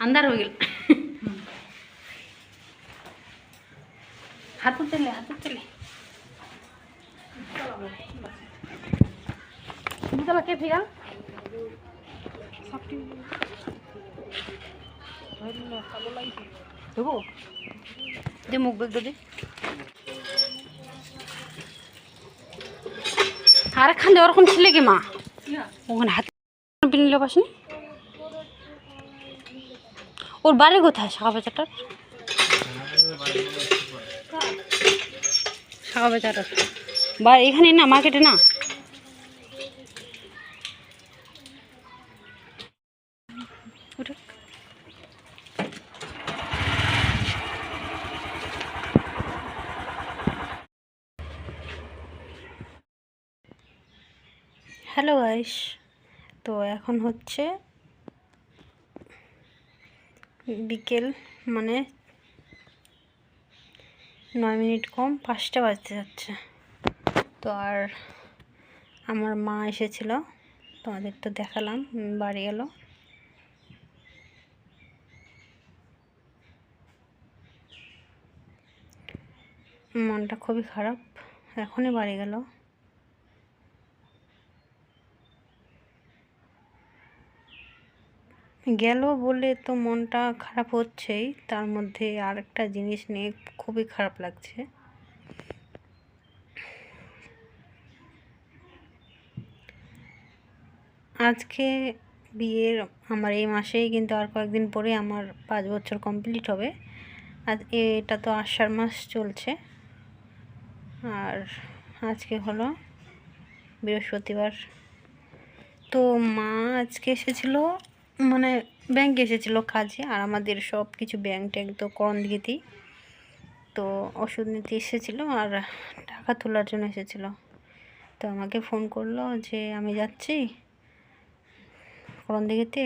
ಅಂದಾರ ಹೋಗಿಲ್ಲ. ಹತ್ತುತ್ತಿಲ್ಲ ಹತ್ತುತ್ತಿಲ್ಲ ಬಿದ್ದಲ್ಲ ಕೆಫಿಗ তবু দে মুখ বেগ দে আর খান ওরকম ছিল কি মা ওখানে হাতে পিনলে পাসনি ওর বাড়ি কোথায়? শাখা বাজারটার? শাখা বাজারটার। বা এখানে না মার্কেটে না? হ্যালো গাইস তো এখন হচ্ছে বিকেল মানে নয় মিনিট কম, পাঁচটা বাজতে যাচ্ছে। তো আর আমার মা এসেছিল তোমাদের তো দেখালাম, বাড়ি গেল মনটা খুবই খারাপ, এখনই বাড়ি গেল। গেল বলে তো মনটা খারাপ হচ্ছেই। তার মধ্যে আরেকটা জিনিস নিয়ে খুবই খারাপ লাগছে। আজকে বিয়ের আমার এই মাসেই কিন্তু আর কয়েকদিন পরে আমার পাঁচ বছর কমপ্লিট হবে। আজ এটা তো আষাঢ় মাস চলছে। আর আজকে হলো বৃহস্পতিবার। তো মা আজকে এসেছিল মানে ব্যাংকে এসেছিল কাজে আর আমাদের সব কিছু ব্যাংক ট্যাঙ্ক তো করণদিঘিতেই তো ওষুধ নিতে এসেছিল আর টাকা তোলার জন্য এসেছিল। তো আমাকে ফোন করল যে, আমি যাচ্ছি করণদিঘিতে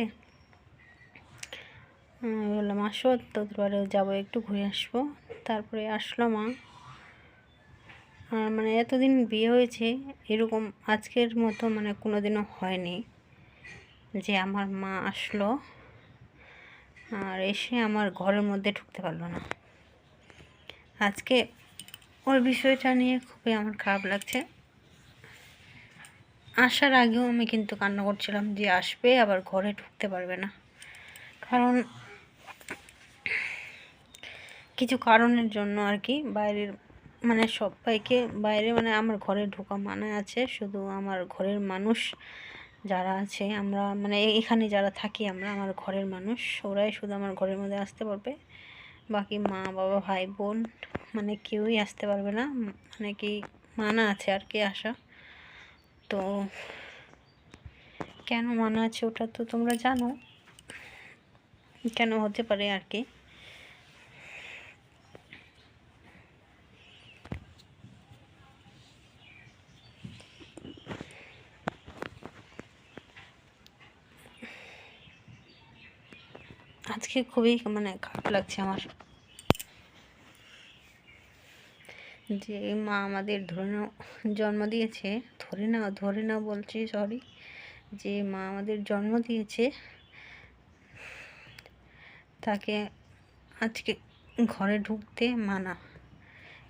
আমি বললাম, আসো, তোদের বাড়িও যাব, একটু ঘুরে আসব। তারপরে আসলো মা। আর মানে এতদিন বিয়ে হয়েছে, এরকম আজকের মতো মানে কোনো দিনও হয়নি। যে আমার মা আসলো আর এসে আমার ঘরের মধ্যে ঢুকতে পারল না। আজকে ওই বিষয়টা নিয়ে খুবই আমার খারাপ লাগছে। আসার আগেও আমি কিন্তু কান্না করছিলাম যে আসবে, আবার ঘরে ঢুকতে পারবে না। কারণ কিছু কারণের জন্য আর কি বাইরের মানে সবাইকে, বাইরে মানে আমার ঘরে ঢোকা মানা আছে, শুধু আমার ঘরের মানুষ। যারা আছে, আমরা মানে এখানে যারা থাকি আমরা, আমার ঘরের মানুষ, ওরাই শুধু আমার ঘরের মধ্যে আসতে পারবে। বাকি মা, বাবা, ভাই, বোন মানে কেউই আসতে পারবে না। মানে কি মানা আছে আর কি আসা তো কেন মানা আছে ওটা তো তোমরা জানো। কেন হতে পারে আর কি। আজকে খুবই মানে খারাপ লাগছে আমার। যে মা আমাদের ধরে নাও, জন্ম দিয়েছে, ধরে নাও ধরে নাও বলছি সরি যে মা আমাদের জন্ম দিয়েছে, তাকে আজকে ঘরে ঢুকতে মানা।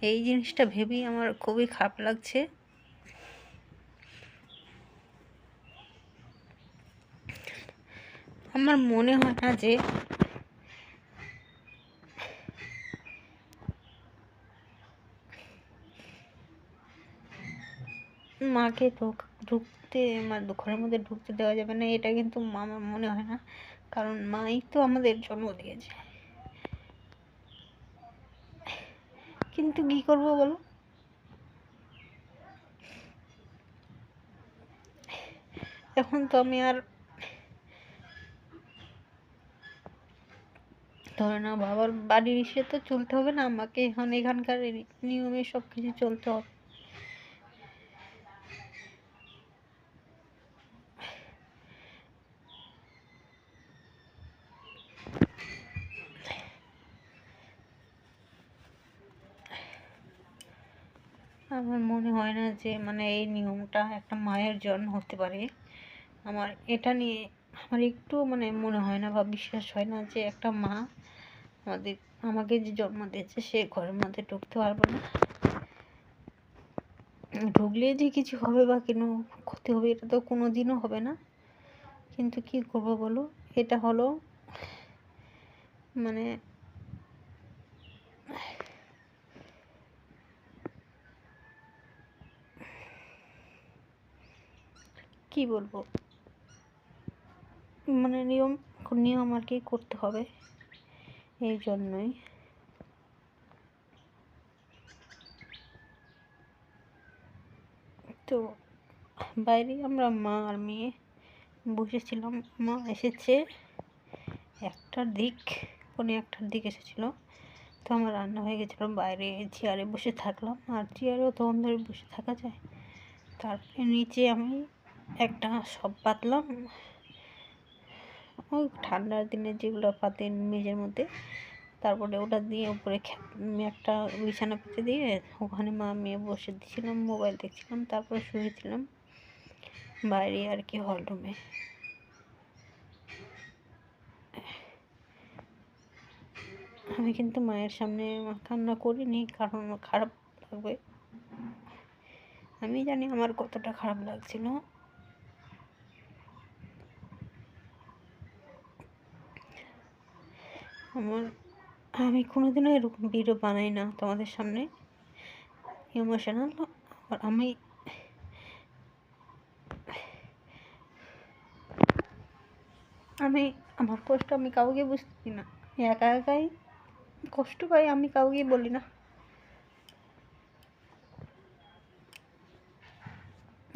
এই জিনিসটা ভেবেই আমার খুবই খারাপ লাগছে। আমার মনে হয় না যে মাকে ঢুক, ঢুকতে ঘরের মধ্যে ঢুকতে দেওয়া যাবে না, এটা কিন্তু আমার মনে হয় না। কারণ মাই তো আমাদের জন্ম দিয়েছে। কিন্তু কি করব বলো? এখন তো আমি আর ধরে না বাবার বাড়ির ইসে তো চলতে হবে না, আমাকে এখন এখানকার নিয়মে সব কিছু চলতে হবে। আমার মনে হয় না যে মানে এই নিয়মটা একটা মায়ের জন্য হতে পারে। আমার এটা নিয়ে আমার একটু মানে মনে হয় না বা বিশ্বাস হয় না যে একটা মা আমাদের, আমাকে যে জন্ম দিয়েছে সে ঘরের মধ্যে ঢুকতে পারবে না। ঢুকলে যে কিছু হবে বা কোনো ক্ষতি হবে এটা তো কোনো দিনও হবে না। কিন্তু কি করব বলো? এটা হলো মানে কি বলব? মানে নিয়ম নিয়ম আর কি করতে হবে। এই জন্যই। তো বাইরে আমরা মা আর মেয়ে বসেছিলাম। মা এসেছে। একটার দিক কোনো একটার দিক এসেছিল। তো আমার রান্না হয়ে গেছিল। বাইরে চেয়ারে বসে থাকলাম। আর চেয়ারেও তখন ধরে বসে থাকা যায়। তারপরে নিচে আমি একটা সব পাতলাম। ওই ঠান্ডার দিনে যেগুলো পাতে মেঝের মধ্যে, তারপরে ওটা দিয়ে উপরে একটা বিছানা পেতে দিয়ে ওখানে মা মেয়ে বসে দিয়েছিলাম, মোবাইল দেখছিলাম, তারপরে শুয়েছিলাম বাইরে আর কি হল রুমে আমি কিন্তু মায়ের সামনে কান্না করিনি, কারণ খারাপ লাগবে। আমি জানি আমার কতটা খারাপ লাগছিল। আমার আমি কোনোদিনও এরকম ভিডিও বানাই না তোমাদের সামনে। ইমোশনাল আর আমি আমি, আমার কষ্ট আমি কাউকে বুঝতে না। একা একাই কষ্ট পাই, আমি কাউকে বলি না।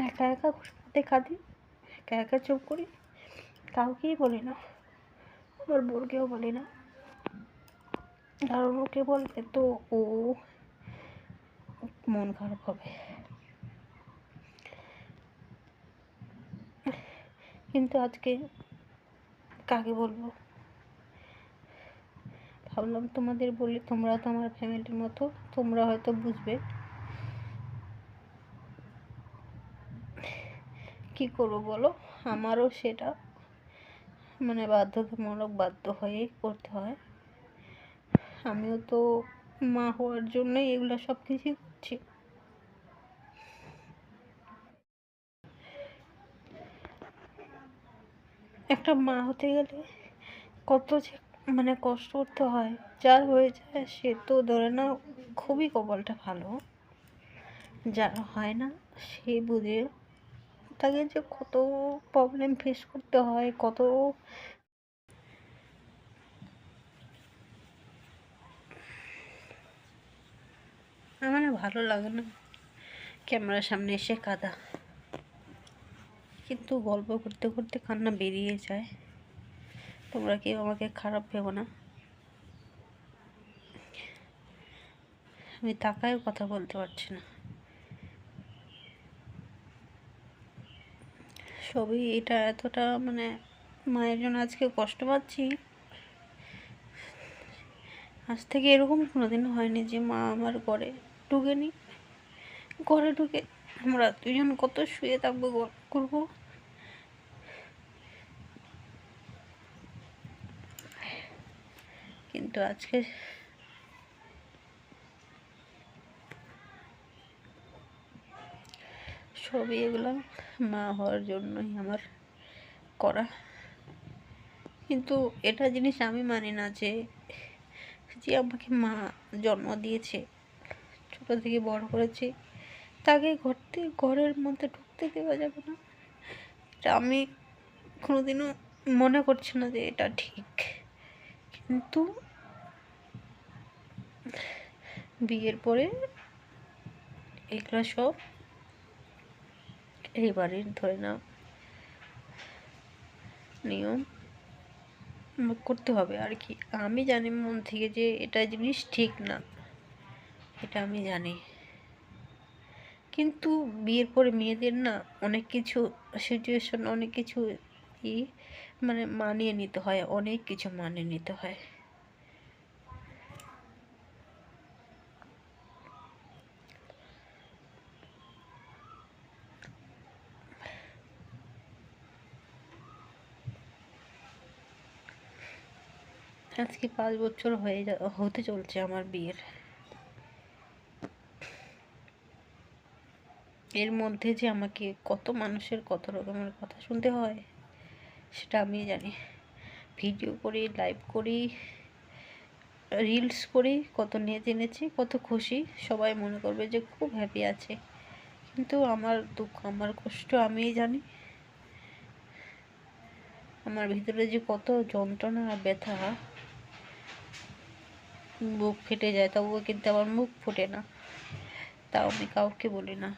একা একা দেখা দিই একা একা চুপ করি, কাউকেই বলি না। আমার বোরকেও বলি না। কারণ ওকে বললে তো ও মন খারাপ হবে। কিন্তু আজকে কাকে বলব? ভাবলাম তোমাদের বলি, তোমরা তো আমার ফ্যামিলির মতো, তোমরা হয়তো বুঝবে। কি করব বলো? আমারও সেটা মানে বাধ্যতামূলক বাধ্য হয়েই করতে হয়। আমিও তো মা হওয়ার জন্যই এগুলো সব কিছুই করছি। একটা মা হতে গেলে কত যে মানে কষ্ট করতে হয়, যার হয়ে যায় সে তো ধরে না খুবই কপালটা ভালো। যার হয় না, সে বুঝে তাকে যে কত প্রবলেম ফেস করতে হয়, কত আমার ভালো লাগে না। ক্যামেরার সামনে এসে কাদা। কিন্তু গল্প করতে করতে কান্না বেরিয়ে যায়। তোমরা কেউ আমাকে খারাপ ভেবো না। আমি তাকায়ও কথা বলতে পারছি না। সবই এটা এতটা মানে মায়ের জন্য আজকে কষ্ট পাচ্ছি। আজ থেকে এরকম কোনোদিন হয়নি যে মা আমার ঘরে ঢুকেনি ঘরে ঢুকে আমরা দুজন কত শুয়ে থাকব করব? কিন্তু আজকে সবই এগুলো মা হওয়ার জন্যই আমার করা। কিন্তু এটা জিনিস আমি মানি না যে যে আমাকে মা জন্ম দিয়েছে। ছোটো থেকে বড় করেছি, তাকে ঘর থেকে ঘরের মধ্যে ঢুকতে দেওয়া যাবে না। এটা আমি কোনোদিনও মনে করছি না যে এটা ঠিক। কিন্তু বিয়ের পরে এগুলো সব এই বাড়ির ধরে না নিয়ম করতে হবে আর কি। আমি জানি মন থেকে যে এটা জিনিস ঠিক না। এটা আমি জানি। কিন্তু বিয়ের পরে মেয়েদের না অনেক কিছু সিচুয়েশন অনেক কিছু ই মানে মানিয়ে নিতে হয়, অনেক কিছু মানিয়ে নিতে হয়। আজকে পাঁচ বছর হয়ে যা, হতে চলছে আমার বিয়ের। এর মধ্যে যে আমাকে কত মানুষের কত রকমের কথা শুনতে হয়, সেটা আমি জানি। ভিডিও করি লাইভ করি রিলস করি, কত নেচ এনেছি কত খুশি, সবাই মনে করবে যে খুব হ্যাপি আছে। কিন্তু আমার দুঃখ, আমার কষ্ট আমিই জানি। আমার ভিতরে যে কত যন্ত্রণা আর ব্যথা বুক ফেটে যায়, তবুও কিন্তু আমার মুখ ফোটে না। তাও আমি কাউকে বলি না।